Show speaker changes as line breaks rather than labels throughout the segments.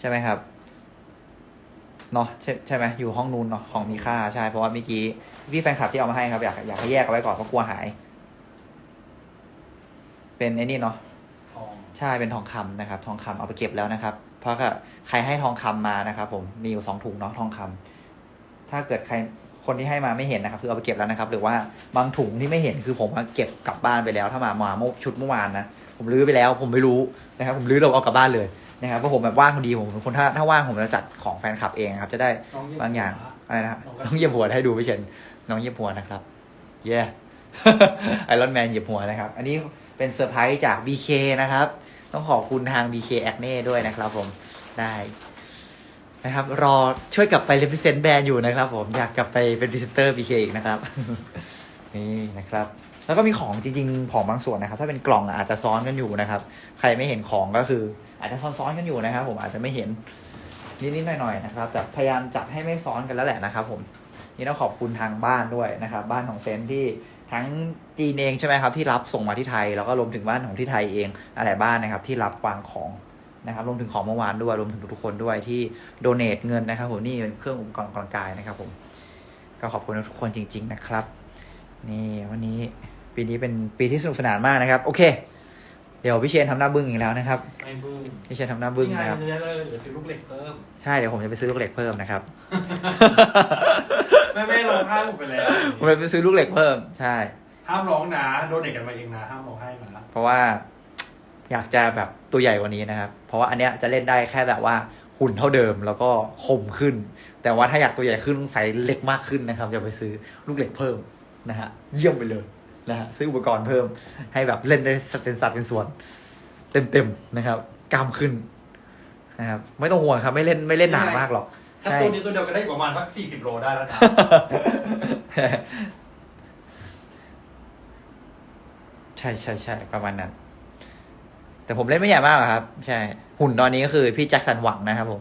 ใช่ไหมครับเนาะใช่ใช่ไหมอยู่ห้องนู้นเนาะของมีค่าใช่เพราะว่าเมื่อกี้พี่แฟนคลับที่เอามาให้ครับ อยากอยากให้แยกเอาไว้ก่อนเพราะกลัวหาย เป็นไอ้นี่เนาะ
ทอง
ใช่เป็นทองคำนะครับ ทองคำเอาไปเก็บแล้วนะครับ เพราะก็ใครให้ทองคำมานะครับ ผมมีอยู่สองถุงเนาะทองคำถ้าเกิดใครคนที่ให้มาไม่เห็นนะครับ คือเอาไปเก็บแล้วนะครับ หรือว่าบางถุงที่ไม่เห็นคือผมเอาเก็บกลับบ้านไปแล้ว ถ้ามามาเมื่อชุดเมื่อวานนะผมรื้อไปแล้ว ผมไม่รู้นะครับ ผมรื้อเราเอากลับบ้านเลย นะครับเพราะผมแบบว่างพอดีผมเป็นคนถ้าถ้าว่างผมจะจัดของแฟนคลับเองครับ จะได้บางอย่างอะไรนะครับ
น้อง
เยียบหัวให้ดูพี่เชนน้องเยียบหัวนะครับเย้ไอรอนแมนเหยียบหัวนะครับ อันนี้เป็นเซอร์ไพรส์จาก BK นะครับ ต้องขอบคุณทาง BK a c n e ด้วยนะครับผมได้นะครับ รอช่วยกลับไป represent แบรนด์อยู่นะครับผมอยากกลับไปเป็นพรีเซนเตอร์ BK อีกนะครับ นี่นะครับ แล้วก็มีของจริงๆ ของบางส่วนนะครับ ถ้าเป็นกล่องอาจจะซ้อนกันอยู่นะครับ ใครไม่เห็นของก็คือ อาจจะซ้อนๆกันอยู่นะครับ ผมอาจจะไม่เห็นนิดๆหน่อยๆนะครับแต่พยายามจัดให้ไม่ซ้อนกันแล้วแหละนะครับ ผมนี่ต้องขอบคุณทางบ้านด้วยนะครับ บ้านของเซนที่ทั้งจีนเองใช่ไหมครับที่รับส่งมาที่ไทย แล้วก็รวมถึงบ้านของที่ไทยเองอะไรบ้านนะครับ ที่รับวางของนะครับรวมถึงของเมื่อวานด้วยรวมถึงทุกๆคนด้วยที่โดเนทเงินนะครับผมนี่เป็นเครื่องอุปกรณ์กังกายนะครับ ผม ก็ขอบคุณทุกคนจริง ๆ นะครับ นี่วันนี้ ปีนี้เป็นปีที่สนุกสนานมากนะครับ โอเค เดี๋ยวพี่เชนทำหน้าบึ้งอีกแล้วนะครับ
ไม่บึ้ง
พี่เชนทำหน้าบึ้ง
นี่ไง
นะครับ
เนื้อเลยเดี๋ยวซื้อลูกเหล็กเพิ่ม
ใช่เดี๋ยวผมจะไปซื้อลูกเหล็กเพิ่มนะครับ
แม่แม่ลงให้ผมไปแล้ว
ผมจะไปซื้อลูกเหล็กเพิ่ม ใช่
ห้ามร้องนะโดนเด็กกันมาเองนะห้ามร้องให้นะ
เพราะว่า อยากจะแบบตัวใหญ่กว่านี้นะครับ เพราะว่าอันเนี้ยจะเล่นได้แค่แบบว่าหุ่นเท่าเดิมแล้วก็คมขึ้น แต่ว่าถ้าอยากตัวใหญ่ขึ้นต้องใส่เหล็กมากขึ้นนะครับ จะไปซื้อลูกเหล็กเพิ่มนะฮะ เยี่ยมไปเลย นะฮะซื้ออุปกรณ์เพิ่มให้แบบเล่นได้สัดเป็นสัดเป็นส่วน เต็มๆนะครับกล้ามขึ้นนะครับไม่ต้องห่วงครับ ไม่เล่นไม่เล่นหนามากหรอก
ถ้า
ใช่
ตัวนี้ตัวเดียวก็ได้อีกประมาณสักสี่สิบโลได้แล้วนะ
ใช่ใช่ใช่ประมาณนั้น แต่ผมเล่นไม่ใหญ่มากหรอกครับ ใช่ หุ่นตอนนี้ก็คือพี่แจ็คสันหวังนะครับผม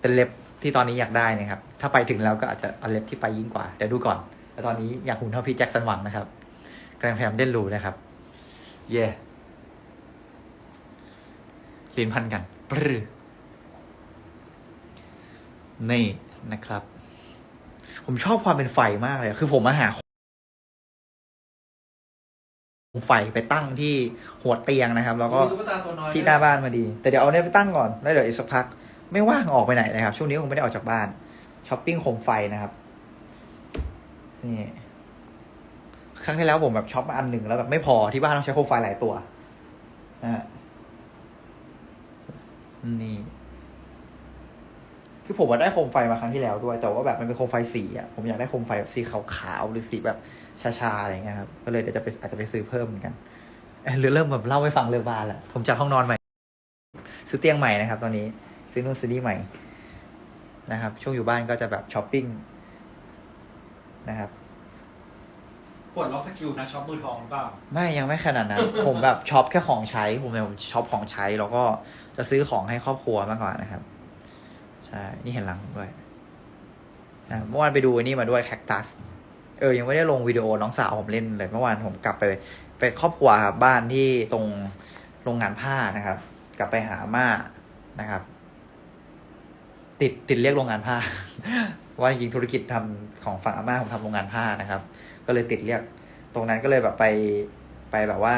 เป็นเล็บที่ตอนนี้อยากได้นะครับ ถ้าไปถึงแล้วก็อาจจะเอาเล็บที่ไปยิ่งกว่า เดี๋ยวดูก่อน แต่ตอนนี้อยากหุ่นเท่าพี่แจ็คสันหวังนะครับกำลัง พยายามเล่นรูนะครับ เย่ลิ้นพันกันปรือนี่นะครับ ผมชอบความเป็นไฟมากเลย คือผมมาหาไฟไปตั้งที่หัวเตียงนะครับ แล้วก็
มีตุ๊กตาตัวน้อย
ที่หน้าบ้านมาดี แต่เดี๋ยวเอาเนี่ยไปตั้งก่อน แล้วเดี๋ยวอีกสักพัก ไม่ว่างออกไปไหนนะครับ ช่วงนี้คงไม่ได้ออกจากบ้านช้อปปิ้งโคมไฟนะครับ นี่ ครั้งที่แล้วผมแบบช็อปมาอันหนึ่งแล้วแบบไม่พอที่บ้านต้องใช้โคมไฟหลายตัวนะฮะนี่คือผมว่าได้โคมไฟมาครั้งที่แล้วด้วย แต่ว่าแบบมันเป็นโคมไฟสีอะผมอยากได้โคมไฟแบบสีขาวๆหรือสีแบบชาๆอะไรเงี้ยครับก็เลยเดี๋ยวจะไปอาจจะไปซื้อเพิ่มเหมือนกันเอ้ยเริ่มแบบเล่าให้ฟังเรื่องบ้านแล้วผมจัดห้องนอนใหม่ ซื้อเตียงใหม่นะครับ ตอนนี้ซื้อนู่นซื้อนี่ใหม่นะครับ ช่วงอยู่บ้านก็จะแบบช้อปปิ้งนะครับ
ปวดล็อกสกิลนะช็อปมือทองหรือเปล่า
ไม่ยังไม่ขนาดนั้น ผมแบบช็อปแค่ของใช้ผมแบบช็อปของใช้แล้วก็จะซื้อของให้ครอบครัวมากกว่านะครับใช่นี่เห็นหลังผมด้วยนะเมื่อวานไปดูนี่มาด้วยแคคตัสเออยังไม่ได้ลงวิดีโอน้องสาวผมเล่นเลยเมื่อวานผมกลับไปไปครอบครัวครับบ้านที่ตรงโรงงานผ้านะครับ กลับไปหาม่านะครับ ติดติดเรียกโรงงานผ้า ว่าจริงธุรกิจทำของฝั่งอาม่าผมทำโรงงานผ้านะครับ ก็เลยติดเรียก ตรงนั้นก็เลยแบบไปไปแบบว่า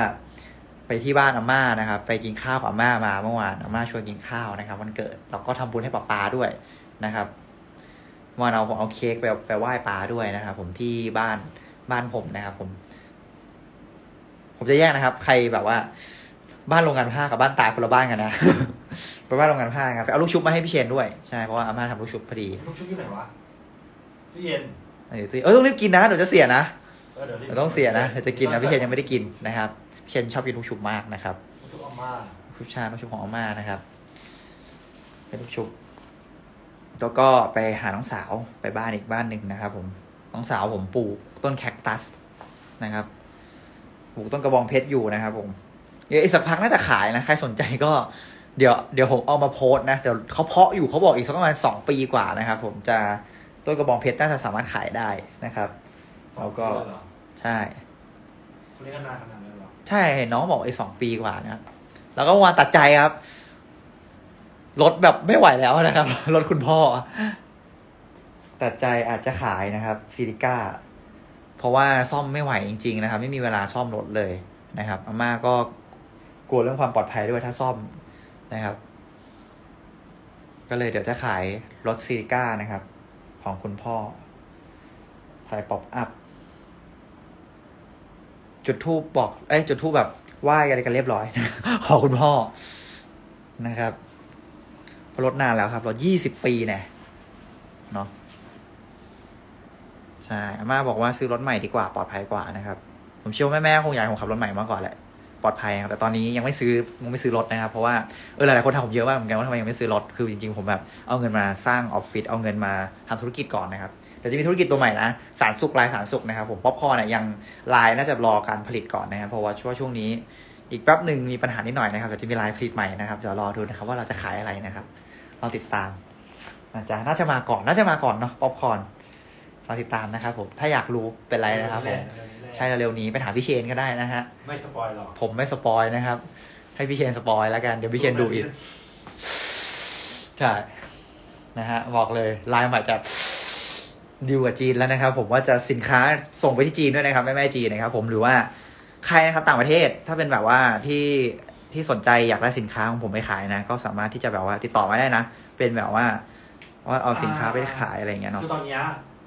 ไปที่บ้านอาม่านะครับ ไปกินข้าวกับอาม่ามาเมื่อวานอาม่าชวนกินข้าวนะครับวันเกิดเราก็ทำบุญให้ป้าปาด้วยนะครับเมื่อวานเราผมเอาเค้กไปไปไหว้ป้าด้วยนะครับ ผมที่บ้านบ้านผมนะครับ ผม ผมจะแยกนะครับ ใครแบบว่า บ้านโรงงานผ้ากับบ้านตาคนละบ้านกันนะไปบ้านโรงงานผ้าครับไปเอาลูกชุบมาให้พี่เชนด้วยใช่เพราะว่าอาม่าทำลูกชุบพอดี
ลูกชุบอยู่ไหนวะตู้เย็น
เออเออต้องรีบกินนะเดี๋ยวจะเสียนะ
เออเดี๋ยวรีบ
เราต้องเสียนะเดี๋ยวจะกินนะพี่เชนยังไม่ได้กินนะครับพี่เชนชอบกินลูกชุบมากนะครับ
ลูกชุบอาม่า
ลูกชุบชาลูกชุบของอาม่านะครับ เป็นลูกชุบแล้วก็ไปหาน้องสาวไปบ้านอีกบ้านหนึ่งนะครับ ผมน้องสาวผมปลูกต้นแคคตัสนะครับปลูกต้นกระบองเพชรอยู่นะครับ ผมเดี๋ยวอีกสักพักน่าจะขายนะใครสนใจก็เดี๋ยวเดี๋ยวผมเอามาโพสต์นะเดี๋ยวเขาเพาะอยู่เขาบอกอีกสักประมาณสองปีกว่านะครับ ผมจะ ต้นกระบองเพชรน่าจะสามารถขายได้นะครับแล้วก็
เหรอ
ใช่
คนนี้กันนานขนาดนั้นเหรอ
ใช่เห็นน้องบอกไอ้สองปีกว่านะครับแล้วก็วันตัดใจครับรถแบบไม่ไหวแล้วนะครับรถคุณพ่อแต่ใจอาจจะขายนะครับซิลิก้าเพราะว่าซ่อมไม่ไหวจริง ๆ นะครับ ไม่มีเวลาซ่อมรถเลยนะครับอาม่าก็กลัวเรื่องความปลอดภัยด้วยถ้าซ่อมนะครับ ก็เลยเดี๋ยวจะขายรถซิลิก้านะครับ ของคุณพ่อ ไฟป๊อปอัพ จุดทูบบอก เอ้ยจุดทูบแบบไหว้อะไรกันเรียบร้อย ขอคุณพ่อนะครับพรถนานแล้วครับรถยี่สิบปีเนี่ยเนาะใช่อาม่าบอกว่าซื้อรถใหม่ดีกว่าปลอดภัยกว่านะครับ ผมเชื่อว่าแม่ๆคงอยากให้ผมขับรถใหม่มากกว่าแหละ ลอดภัยครับแต่ตอนนี้ยังไม่ซื้อยังไม่ซื้อรถนะครับ เพราะว่าเออหลายๆคนถามผมเยอะมากเหมือนกันว่าทำไมยังไม่ซื้อรถคือจริงๆผมแบบเอาเงินมาสร้างออฟฟิศเอาเงินมาทำธุรกิจก่อนนะครับเดี๋ยวจะมีธุรกิจตัวใหม่นะสารสุกลายสารสุกนะครับผมป๊อปคอร์นยังลายน่าจะรอการผลิตก่อนนะครับเพราะว่าช่วงช่วงนี้ อีกแป๊บหนึ่งมีปัญหานิดหน่อยนะครับเดี๋ยวจะมีลายผลิตใหม่นะครับเดี๋ยวรอดูนะครับว่าเราจะขายอะไรนะครับเราติดตามอาจจะน่าจะมาก่อนน่าจะมาก่อนเนาะป๊อปคอร์น ราติดตามนะครับผม ถ้าอยากรู้เป็นไรนะครับผม ใช่เร็วๆนี้ไปถามพี่เชนก็ได้นะฮะ
ไม่สปอยหรอก
ผมไม่สปอยนะครับ ให้พี่เชนสปอยแล้วกัน เดี๋ยวพี่เชนดูอีก ใช่ นะฮะ บอกเลยไลน์ใหม่จะดีลกับจีนแล้วนะครับ ผมว่าจะสินค้าส่งไปที่จีนด้วยนะครับแม่แม่จีนนะครับ ผมหรือว่าใครนะครับต่างประเทศถ้าเป็นแบบว่าที่ที่สนใจอยากได้สินค้าของผมไปขายนะ ก็สามารถที่จะแบบว่าติดต่อมาได้นะ เป็นแบบว่าว่าเอาสินค้าไปขายอะไรอย่างเงี้ยเนาะ
คือตอนเนี้ย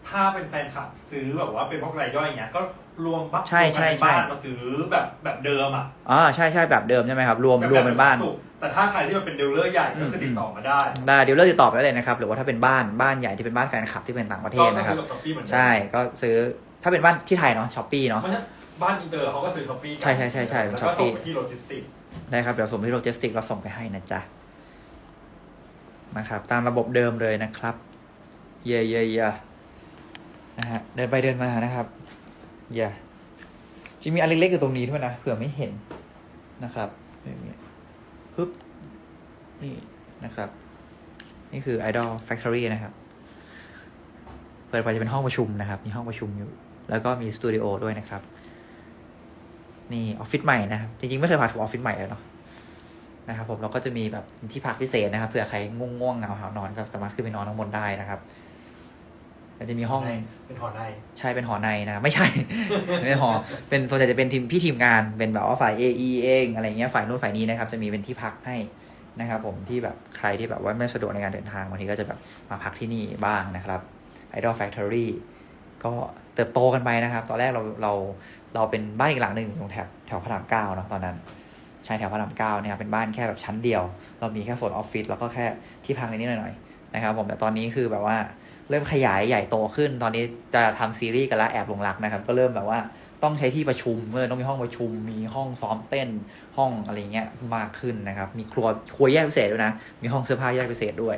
ถ้าเป็นแฟนคลับซื้อแบบว่าเป็นพวกรายย่อยอย่างเงี้ยก็รวมปั๊บ
ใช่ใช่
รวมกันเป็นบ้าน
ใช่
มาซื้อแบบแบบเดิมอะ
อ๋อใช่ใช่แบบเดิมใช่ไหมครับ รวม
แบบ
รวมเป็นบ้าน
สุขแต่ถ้าใครที่มันเป็นดีลเลอร์ใหญ่ก็คือติดต่อมาได้
ได้เดี๋ยวเลิกติดต่อไปได้เลยนะครับ หรือว่าถ้าเป็นบ้านบ้านใหญ่ที่เป็นบ้านแฟนคลับที่เป็นต่างประเทศนะครับ
ก็ซื้อกับ Shopee เหมือนกัน
ใช่ก็ซื้อถ้าเป็นบ้านที่ไทยเนาะช้อปปี้เนาะ
เพราะฉะนั้นบ้านอินเตอร์เขาก็ซื้อช้อปปี้
ใช่ใช่ใช่ใช่
แล้วก็
Shopee
ส่งไปที่โลจิสติก
ได้ครับ เดี๋ยวส่งที่โลจิสติกเราส่งไปให้นะจ๊ะนะครับ ตามระบบเดิมเลยนะครับ เย่เย่เย่ นะฮะเดินไปเดินมานะครับเย่าจริงมีอันเล็กๆอยู่ตรงนี้ด้วยนะเผื่อไม่เห็นนะครับอย่างนี้ปึ๊บนี่นะครับ นี่คือ Idol Factory นะครับ เปิดไปจะเป็นห้องประชุมนะครับ มีห้องประชุมอยู่ แล้วก็มีสตูดิโอด้วยนะครับ นี่ออฟฟิศใหม่นะครับ จริงๆ ไม่เคยพาทัวร์ออฟฟิศใหม่เลยเนาะนะครับผมเราก็จะมีแบบที่พักพิเศษนะครับเผื่อใครง่วงๆเหงาหานอนก็สามารถขึ้นไปนอนข้างบนได้นะครับ แล้วจะมีห้อง
เป็นหอใน
ใช่เป็นหอในนะครับไม่ใช่ไม่เป็นหอเป็นส่วนใหญ่จะเป็นทีมพี่ทีมงานเป็นแบบว่าฝ่าย AE เองอะไรเงี้ยฝ่ายนู้นฝ่ายนี้นะครับจะมีเป็นที่พักให้นะครับผมที่แบบใครที่แบบว่าไม่สะดวกในการเดินทางบางทีก็จะแบบมาพักที่นี่บ้างนะครับ Idol Factory ก็เติบโตกันไปนะครับ ตอนแรกเราเราเราเป็นบ้านอีกหลังหนึ่งตรงแถวแถวพระรามเก้าเนาะตอนนั้นใช่แถวพระรามเก้าเนี่ยครับเป็นบ้านแค่แบบชั้นเดียว เรามีแค่โซนออฟฟิศแล้วก็แค่ที่พักนิดๆหน่อยๆนะครับผมแต่ตอนนี้คือแบบว่า เริ่มขยายใหญ่โตขึ้น ตอนนี้จะทำซีรีส์กันแล้วแอบหลงรักนะครับ ก็เริ่มแบบว่าต้องใช้ที่ประชุมเมื่อต้องมีห้องประชุม มีห้องซ้อมเต้น ห้องอะไรเงี้ยมากขึ้นนะครับ มีครัวครัวแยกพิเศษด้วยนะ มีห้องเสื้อผ้าแยกพิเศษด้วย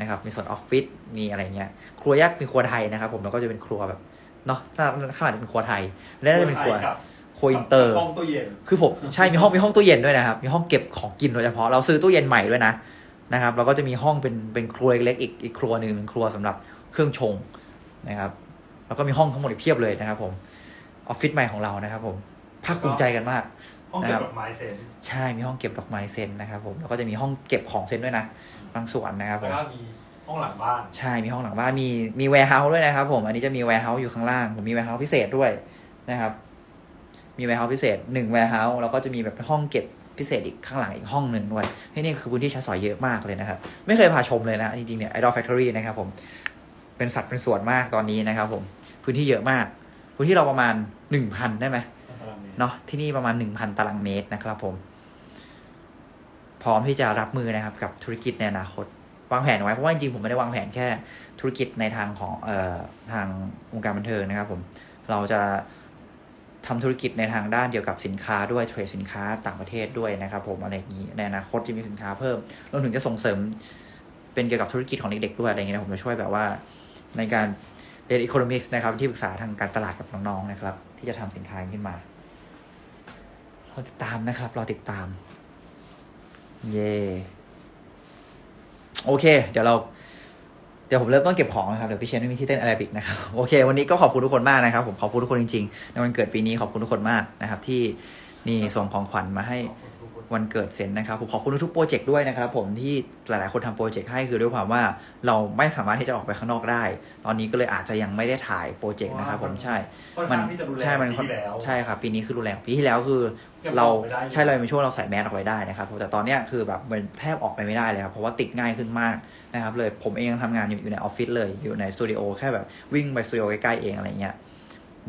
นะครับ มีส่วนออฟฟิศ มีอะไรเงี้ย ครัวแยกมีครัวไทยนะครับ ผมแล้วก็จะเป็นครัวแบบเนาะข้างข้างหลังจะเป็นครัวไทย แล้วน่าจะเป็นครัว
กับ
ครัวอินเตอร์
ห้องตู้เย็น
คือผมใช่ มีห้อง มีห้องตู้เย็นด้วยนะครับ มีห้องเก็บของกินโดยเฉพาะ เราซื้อตู้เย็นใหม่ด้วยนะนะครับ เราก็จะมีห้องเป็นเป็นครัวเล็กๆอีกอีกครัวหนึ่งเป็นครัวสำหรับ เครื่องชงนะครับแล้วก็มีห้องทั้งหมดอีกเพียบเลยนะครับ ผมออฟฟิศใหม่ของเรานะครับ ผมภาคภูมิใจกันมาก
ห้องเก็บดอกไม้เซน
ใช่มีห้องเก็บดอกไม้เซนนะครับผมแล้วก็จะมีห้องเก็บของเซนด้วยนะบางส่วนนะครับผ
แล้ว
ม
ก็มีห้องหลังบ้าน
ใช่มีห้องหลังบ้านมีมีแวร์เฮาส์ด้วยนะครับ ผมอันนี้จะมีแวร์เฮาส์อยู่ข้างล่างผมมีแวร์เฮาส์พิเศษด้วยนะครับ มีแวร์เฮาส์พิเศษหนึ่งแวร์เฮาส์แล้วก็จะมีแบบห้องเก็บพิเศษอีกข้างหลังอีกห้องหนึ่งด้วยที่นี่คือพื้นที่ใช้สอยเยอะมากเลยนะครับ ไม่เคยพาชมเลยนะจริงๆเนี่ย Idol Factory นะครับผม เป็นสัตว์เป็นส่วนมากตอนนี้นะครับ ผม พื้นที่เยอะมาก พื้นที่เราประมาณหนึ่งพันได้ไหมเนาะที่นี่ประมาณ1,000ตารางเมตรนะครับ ผม พร้อมที่จะรับมือนะครับ กับธุรกิจในอนาคตวางแผนไว้เพราะว่าจริงๆผมไม่ได้วางแผนแค่ธุรกิจในทางของเอ่อทางวงการบันเทิงนะครับ ผมเราจะทำธุรกิจในทางด้านเกี่ยวกับสินค้าด้วยเทรดสินค้าต่างประเทศด้วยนะครับ ผมอะไรอย่างนี้ในอนาคตจะมีสินค้าเพิ่มรวมถึงจะส่งเสริม เป็นเกี่ยวกับธุรกิจของเด็กๆด้วยอะไรอย่างเงี้ยนะผมจะช่วยแบบว่า ในการเรียนอีโคโนมิกส์นะครับ ที่ปรึกษาทางการตลาดกับน้องๆนะครับ ที่จะทำสินค้าขึ้นมารอติดตามนะครับรอติดตาม เย่โอเค เดี๋ยวเราเดี๋ยวผมเริ่มต้นเก็บของนะครับ เดี๋ยวพี่เชนไม่มีที่เต้นแอโรบิกนะครับ โอเค วันนี้ก็ขอบคุณทุกคนมากนะครับ ผมขอบคุณทุกคนจริงๆ ในวันเกิดปีนี้ขอบคุณทุกคนมากนะครับ ที่นี่ส่งของขวัญมาให้
ขอบคุณทุกคน
วันเกิดเซนนะครับผมขอบคุณทุกๆโปรเจกต์ด้วยนะครับผมที่หลายๆคนทำโปรเจกต์ให้คือด้วยความว่าเราไม่สามารถที่จะออกไปข้างนอกได้ ตอนนี้ก็เลยอาจจะยังไม่ได้ถ่ายโปรเจกต์นะครับผมใช่
ค่อน
มั
ข้างที่จะดูแล
ใช่มัน
ปีที่แล้ว
ใช่ครับปีนี้คือรุนแรงปีที่แล้วคือ
ยัง
เรา
ออกไม่ได้อยู่
ใช่เราเป็นช่วงเราใส่แมสออกไปได้นะครับแต่ตอนเนี้ยคือแบบมันแทบออกไปไม่ได้เลยครับเพราะว่าติดง่ายขึ้นมากนะครับเลยผมเองทำงานอยู่อยู่ในออฟฟิศเลยอยู่ในสตูดิโอแค่แบบวิ่งไปสตูดิโอใกล้ๆเองอะไรเงี้ย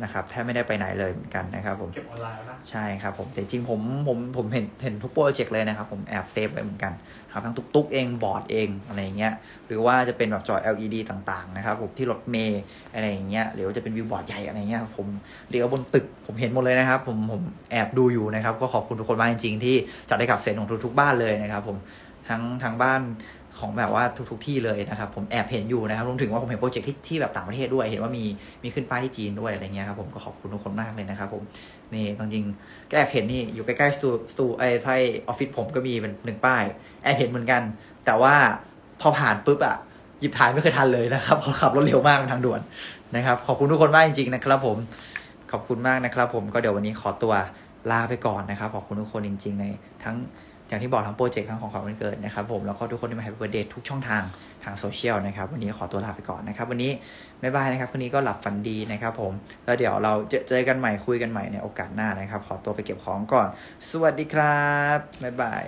นะครับแทบไม่ได้ไปไหนเลยเหมือนกันนะครับผม
เก็บออนไลน์แล้วนะ
ใช่ครับผมแต่จริงๆผมผมผมเห็นเห็นทุกโปรเจกต์เลยนะครับ ผมแอบเซฟไว้เหมือนกันครับทั้งตุ๊กๆเองบอร์ดเองอะไรอย่างเงี้ยหรือว่าจะเป็นแบบจอ LED ต่างๆนะครับผมที่รถเมย์อะไรอย่างเงี้ยหรือว่าจะเป็นวิวบอร์ดใหญ่อะไรเงี้ยผมเรียกว่าบนตึกผมเห็นหมดเลยนะครับ ผมผมแอบดูอยู่นะครับ ก็ขอบคุณทุกคนมากจริงๆที่จัดได้กับเซนของทุกๆบ้านเลยนะครับ ผมทั้งทั้งบ้าน ของแบบว่าทุกๆที่เลยนะครับ ผมแอบเห็นอยู่นะครับรวมถึงว่าผมเห็นโปรเจกต์ที่ที่แบบต่างประเทศด้วย เห็นว่ามีมีขึ้นป้ายที่จีนด้วยอะไรเงี้ยครับผมก็ขอบคุณทุกคนมากเลยนะครับผมนี่จริงๆก็แอบเห็นนี่อยู่ใกล้ๆสตูสตูไอ้ไทยออฟฟิศผมก็มีเป็นหนึ่งป้ายแอบเห็นเหมือนกัน แต่ว่าพอผ่านปุ๊บอะหยิบถ่ายไม่เคยทันเลยนะครับเพราะขับรถเร็วมากทางด่วนนะครับ ขอบคุณทุกคนมากจริงๆนะครับ ผมขอบคุณมากนะครับ ผมก็เดี๋ยววันนี้ขอตัวลาไปก่อนนะครับ ขอบคุณทุกคนจริง ๆ ในทั้ง อย่างที่บอกทั้งโปรเจกต์ทั้งของขวัญวันเกิดนะครับผมแล้วก็ทุกคนที่มาแฮปปี้เบิร์ดเดย์ทุกช่องทางทางโซเชียลนะครับวันนี้ขอตัวลาไปก่อนนะครับ วันนี้บ๊ายบายนะครับคืนนี้ก็หลับฝันดีนะครับผมแล้วเดี๋ยวเราเจอเจอกันใหม่คุยกันใหม่ในโอกาสหน้านะครับ ขอตัวไปเก็บของก่อน สวัสดีครับบ๊ายบาย